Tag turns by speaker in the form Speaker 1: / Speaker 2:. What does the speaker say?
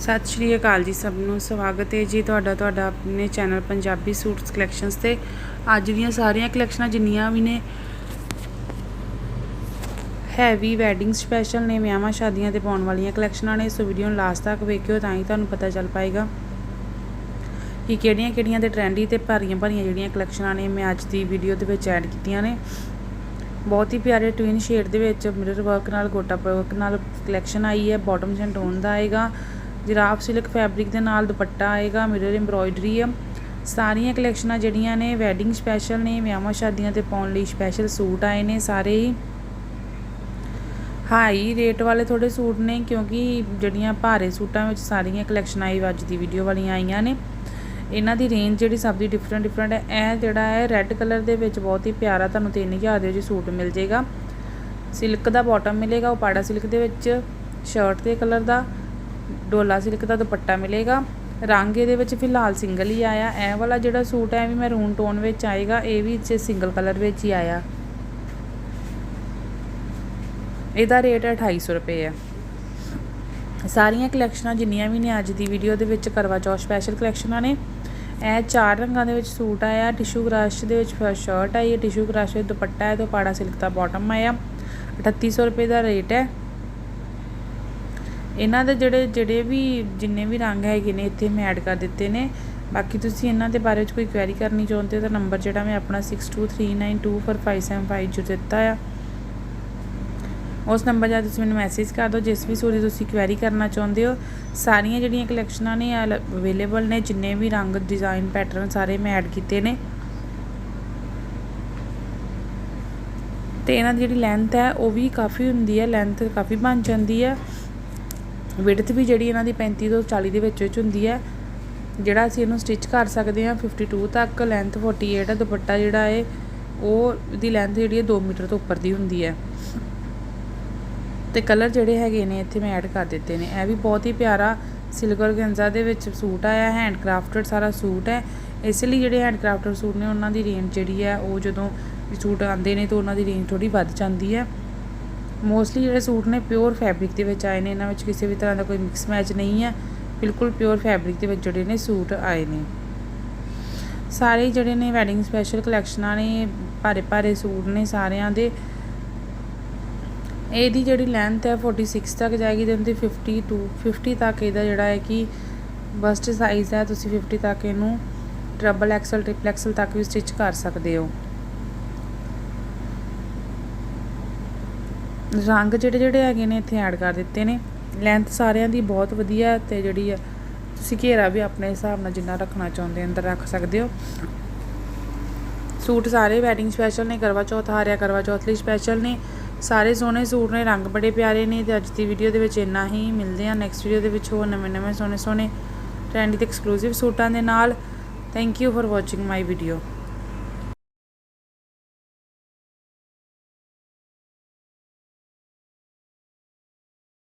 Speaker 1: ਸਤਿ ਸ਼੍ਰੀ ਅਕਾਲ ਜੀ ਸਭ ਨੂੰ। ਸਵਾਗਤ ਹੈ ਜੀ ਤੁਹਾਡਾ ਤੁਹਾਡਾ ਆਪਣੇ ਚੈਨਲ ਪੰਜਾਬੀ ਸੂਟਸ ਕਲੈਕਸ਼ਨਸ ਤੇ। ਅੱਜ ਦੀਆਂ ਸਾਰੀਆਂ ਕਲੈਕਸ਼ਨਾਂ ਜਿੰਨੀਆਂ ਵੀ ਨੇ ਹੈਵੀ ਵੈਡਿੰਗ ਸਪੈਸ਼ਲ ਨੇ, ਵਿਆਹਾਂ ਸ਼ਾਦੀਆਂ ਤੇ ਪਾਉਣ ਵਾਲੀਆਂ ਕਲੈਕਸ਼ਨਾਂ ਨੇ ਸੋ ਵੀਡੀਓ ਨੂੰ ਲਾਸਟ ਤੱਕ ਵੇਖਿਓ ਤਾਂ ਹੀ ਤੁਹਾਨੂੰ ਪਤਾ ਚੱਲ ਪਾਏਗਾ ਕਿ ਕਿਹੜੀਆਂ ਕਿਹੜੀਆਂ ਤੇ ਟ੍ਰੈਂਡੀ ਤੇ ਭਾਰੀਆਂ ਭਾਰੀਆਂ ਜਿਹੜੀਆਂ ਕਲੈਕਸ਼ਨਾਂ ਨੇ, ਮੈਂ ਅੱਜ ਦੀ ਵੀਡੀਓ ਦੇ ਵਿੱਚ ਐਡ ਕੀਤੀਆਂ ਨੇ। ਬਹੁਤ ਹੀ ਪਿਆਰੇ ਟਵਿਨ ਸ਼ੇਡ ਦੇ ਵਿੱਚ ਮਿਰਰ ਵਰਕ ਨਾਲ, ਗੋਟਾ ਵਰਕ ਨਾਲ ਕਲੈਕਸ਼ਨ ਆਈ ਹੈ ਬਾਟਮ ਸੈਂਟੋਨ ਦਾ ਆਏਗਾ। ਜਰਾਫ ਸਿਲਕ ਫੈਬਰਿਕ ਦੇ ਨਾਲ ਦੁਪੱਟਾ ਆਏਗਾ ਮਿਰਰ ਐਮਬ੍ਰੋਇਡਰੀ ਆ। ਸਾਰੀਆਂ ਕਲੈਕਸ਼ਨਾਂ ਜਿਹੜੀਆਂ ਨੇ ਵੈਡਿੰਗ ਸਪੈਸ਼ਲ ਨੇ, ਵਿਆਹਾਂ ਸ਼ਾਦੀਆਂ ਤੇ ਪਾਉਣ ਲਈ ਸਪੈਸ਼ਲ ਸੂਟ ਆਏ ਨੇ, ਸਾਰੇ ਹੀ ਹਾਈ ਰੇਟ ਵਾਲੇ ਥੋੜੇ ਸੂਟ ਨੇ, ਕਿਉਂਕਿ ਜਿਹੜੀਆਂ ਭਾਰੇ ਸੂਟਾਂ ਵਿੱਚ ਸਾਰੀਆਂ ਕਲੈਕਸ਼ਨਾਂ ਆਈ ਅੱਜ ਦੀ ਵੀਡੀਓ ਵਾਲੀਆਂ ਆਈਆਂ ਨੇ। ਇਹਨਾਂ ਦੀ ਰੇਂਜ ਜਿਹੜੀ ਸਭ ਦੀ ਡਿਫਰੈਂਟ ਡਿਫਰੈਂਟ ਹੈ। ਇਹ ਜਿਹੜਾ ਹੈ ਰੈੱਡ ਕਲਰ ਦੇ ਵਿੱਚ ਬਹੁਤ ਹੀ ਪਿਆਰਾ ਤੁਹਾਨੂੰ 3000 ਦੇ ਵਿੱਚ ਸੂਟ ਮਿਲ ਜਾਏਗਾ। ਸਿਲਕ ਦਾ ਬਾਟਮ ਮਿਲੇਗਾ ਉਹ ਪਾੜਾ ਸਿਲਕ ਦੇ ਵਿੱਚ ਸ਼ਰਟ ਦੇ ਕਲਰ ਦਾ। ਡੋਲਾ ਸਿਲਕ ਦਾ ਦੁਪੱਟਾ ਮਿਲੇਗਾ। ਰੰਗ ਇਹਦੇ ਵਿੱਚ ਫਿਲਹਾਲ ਸਿੰਗਲ ਹੀ ਆਇਆ। ਇਹ ਵਾਲਾ ਜਿਹੜਾ ਸੂਟ ਹੈ ਵੀ ਮੈਰੂਨ ਟੋਨ ਵਿੱਚ ਆਏਗਾ। ਇਹ ਵੀ ਚ ਸਿੰਗਲ ਕਲਰ ਵਿੱਚ ਹੀ ਆਇਆ। ਇਹਦਾ ਰੇਟ 2800 ਰੁਪਏ ਹੈ ਸਾਰੀਆਂ ਕਲੈਕਸ਼ਨਾਂ ਜਿੰਨੀਆਂ ਵੀ ਨੇ ਅੱਜ ਦੀ ਵੀਡੀਓ ਦੇ ਵਿੱਚ ਕਰਵਾ ਚੌਥ ਸਪੈਸ਼ਲ ਕਲੈਕਸ਼ਨਾਂ ਨੇ, ਇਹ ਚਾਰ ਰੰਗਾਂ ਦੇ ਵਿੱਚ ਸੂਟ ਆਇਆ। ਟਿਸ਼ੂ ਕ੍ਰਸ਼ ਦੇ ਵਿੱਚ ਸ਼ਰਟ ਆਈ ਹੈ। ਟਿਸ਼ੂ ਕ੍ਰਸ਼ ਵਿੱਚ ਦੁਪੱਟਾ ਹੈ, ਤੇ ਪਾੜਾ ਸਿਲਕ ਦਾ ਬਾਟਮ ਆਇਆ। 3800 ਰੁਪਏ ਦਾ ਰੇਟ ਹੈ। ਇਹਨਾਂ ਦੇ ਜਿਹੜੇ ਜਿਹੜੇ ਵੀ ਜਿੰਨੇ ਵੀ ਰੰਗ ਹੈਗੇ ਨੇ ਇੱਥੇ ਮੈਂ ਐਡ ਕਰ ਦਿੱਤੇ ਨੇ। ਬਾਕੀ ਤੁਸੀਂ ਇਹਨਾਂ ਦੇ ਬਾਰੇ ਵਿੱਚ ਕੋਈ ਕੁਐਰੀ ਕਰਨੀ ਚਾਹੁੰਦੇ ਹੋ ਤਾਂ ਨੰਬਰ ਜਿਹੜਾ ਮੈਂ ਆਪਣਾ 6239245575 ਜੋ ਦਿੱਤਾ ਆ। ਉਸ ਨੰਬਰ 'ਤੇ ਤੁਸੀਂ ਮੈਨੂੰ ਮੈਸੇਜ ਕਰ ਦਿਓ, ਜਿਸ ਵੀ ਸੂਟ ਦੀ ਤੁਸੀਂ ਕੁਐਰੀ ਕਰਨਾ ਚਾਹੁੰਦੇ ਹੋ। ਸਾਰੀਆਂ ਜਿਹੜੀਆਂ ਕਲੈਕਸ਼ਨਾਂ ਨੇ ਅਵੇਲੇਬਲ ਨੇ, ਜਿੰਨੇ ਵੀ ਰੰਗ ਡਿਜ਼ਾਈਨ ਪੈਟਰਨ ਸਾਰੇ ਮੈਂ ਐਡ ਕੀਤੇ ਨੇ। ਤੇ ਇਹਨਾਂ ਦੀ ਜਿਹੜੀ ਲੈਂਥ ਹੈ, ਉਹ ਵੀ ਕਾਫੀ ਹੁੰਦੀ ਹੈ ਲੈਂਥ ਕਾਫੀ ਬਣ ਜਾਂਦੀ ਹੈ। ਵਿਡਥ ਵੀ ਜਿਹੜੀ ਇਹਨਾਂ ਦੀ 35 ਤੋਂ 40 ਦੇ ਵਿੱਚ ਵਿੱਚ ਹੁੰਦੀ ਹੈ, ਜਿਹੜਾ ਅਸੀਂ ਇਹਨੂੰ ਸਟਿਚ ਕਰ ਸਕਦੇ ਹਾਂ 52 ਤੱਕ ਲੈਂਥ 48 ਹੈ, ਦੁਪੱਟਾ ਜਿਹੜਾ ਹੈ, ਉਹ ਦੀ ਲੈਂਥ ਜਿਹੜੀ ਹੈ 2 ਮੀਟਰ ਤੋਂ ਉੱਪਰ ਦੀ ਹੁੰਦੀ ਹੈ। ਤੇ ਕਲਰ ਜਿਹੜੇ ਹੈਗੇ ਨੇ, ਇੱਥੇ ਮੈਂ ਐਡ ਕਰ ਦਿੱਤੇ ਨੇ। ਇਹ ਵੀ ਬਹੁਤ ਹੀ ਪਿਆਰਾ ਸਿਲਵਰ ਗੰਜ਼ਾ ਦੇ ਵਿੱਚ ਸੂਟ ਆਇਆ ਹੈਂਡ ਕ੍ਰਾਫਟਡ ਸਾਰਾ ਸੂਟ ਹੈ। ਇਸ ਲਈ ਜਿਹੜੇ ਹੈਂਡ ਕ੍ਰਾਫਟਡ ਸੂਟ ਨੇ, ਉਹਨਾਂ ਦੀ ਰੇਂਜ ਜਿਹੜੀ ਹੈ, ਉਹ ਜਦੋਂ ਸੂਟ ਆਉਂਦੇ ਨੇ, ਤਾਂ ਉਹਨਾਂ ਦੀ ਰੇਂਜ ਥੋੜੀ ਵੱਧ ਜਾਂਦੀ ਹੈ। ਮੋਸਟਲੀ ਜਿਹੜੇ ਸੂਟ ਨੇ ਪਿਓਰ ਫੈਬਰਿਕ ਦੇ ਵਿੱਚ ਆਏ ਨੇ, ਇਹਨਾਂ ਵਿੱਚ ਕਿਸੇ ਵੀ ਤਰ੍ਹਾਂ ਦਾ ਕੋਈ ਮਿਕਸ ਮੈਚ ਨਹੀਂ ਹੈ। ਬਿਲਕੁਲ ਪਿਓਰ ਫੈਬਰਿਕ ਦੇ ਵਿੱਚ ਜਿਹੜੇ ਨੇ ਸੂਟ ਆਏ ਨੇ। ਸਾਰੇ ਜਿਹੜੇ ਨੇ ਵੈਡਿੰਗ ਸਪੈਸ਼ਲ ਕਲੈਕਸ਼ਨਾਂ ਨੇ ਭਾਰੇ ਭਾਰੇ ਸੂਟ ਨੇ ਸਾਰਿਆਂ ਦੇ। ਇਹਦੀ ਜਿਹੜੀ ਲੈਂਥ ਹੈ 46 ਤੱਕ ਜਾਏਗੀ ਤੇ ਉਹਦੀ 50 ਟੂ 50 ਤੱਕ ਇਹਦਾ ਜਿਹੜਾ ਹੈ ਕਿ ਬਸਟ ਸਾਈਜ਼ ਹੈ, ਤੁਸੀਂ 50 ਤੱਕ ਇਹਨੂੰ ਡਬਲ ਐਕਸਲ ਟ੍ਰਿਪਲ ਐਕਸਲ ਤੱਕ ਵੀ ਸਟਿਚ ਕਰ ਸਕਦੇ ਹੋ। ਰੰਗ ਜਿਹੜੇ ਜਿਹੜੇ ਹੈਗੇ ਨੇ ਇੱਥੇ ਐਡ ਕਰ ਦਿੱਤੇ ਨੇ। ਲੈਂਥ ਸਾਰਿਆਂ ਦੀ ਬਹੁਤ ਵਧੀਆ ਤੇ ਜਿਹੜੀ ਆ, ਤੁਸੀਂ ਘੇਰਾ ਵੀ ਆਪਣੇ ਹਿਸਾਬ ਨਾਲ ਜਿੰਨਾ ਰੱਖਣਾ ਚਾਹੁੰਦੇ ਅੰਦਰ ਰੱਖ ਸਕਦੇ ਹੋ। ਸੂਟ ਸਾਰੇ ਵੈਡਿੰਗ ਸਪੈਸ਼ਲ ਨੇ ਕਰਵਾ ਚੌਥ ਹਾਰਿਆ ਕਰਵਾ ਚੌਥ ਲਈ ਸਪੈਸ਼ਲ ਨੇ। ਸਾਰੇ ਸੋਹਣੇ ਸੂਟ ਨੇ, ਰੰਗ ਬੜੇ ਪਿਆਰੇ ਨੇ ਤੇ ਅੱਜ ਦੀ ਵੀਡੀਓ ਦੇ ਵਿੱਚ ਇੰਨਾ ਹੀ ਮਿਲਦੇ ਆ ਨੈਕਸਟ ਵੀਡੀਓ ਦੇ ਵਿੱਚ ਹੋਰ ਨਵੇਂ ਨਵੇਂ ਸੋਹਣੇ ਸੋਹਣੇ ਟ੍ਰੈਂਡੀ ਤੇ ਐਕਸਕਲੂਸਿਵ ਸੂਟਾਂ ਦੇ ਨਾਲ। Thank you for watching my video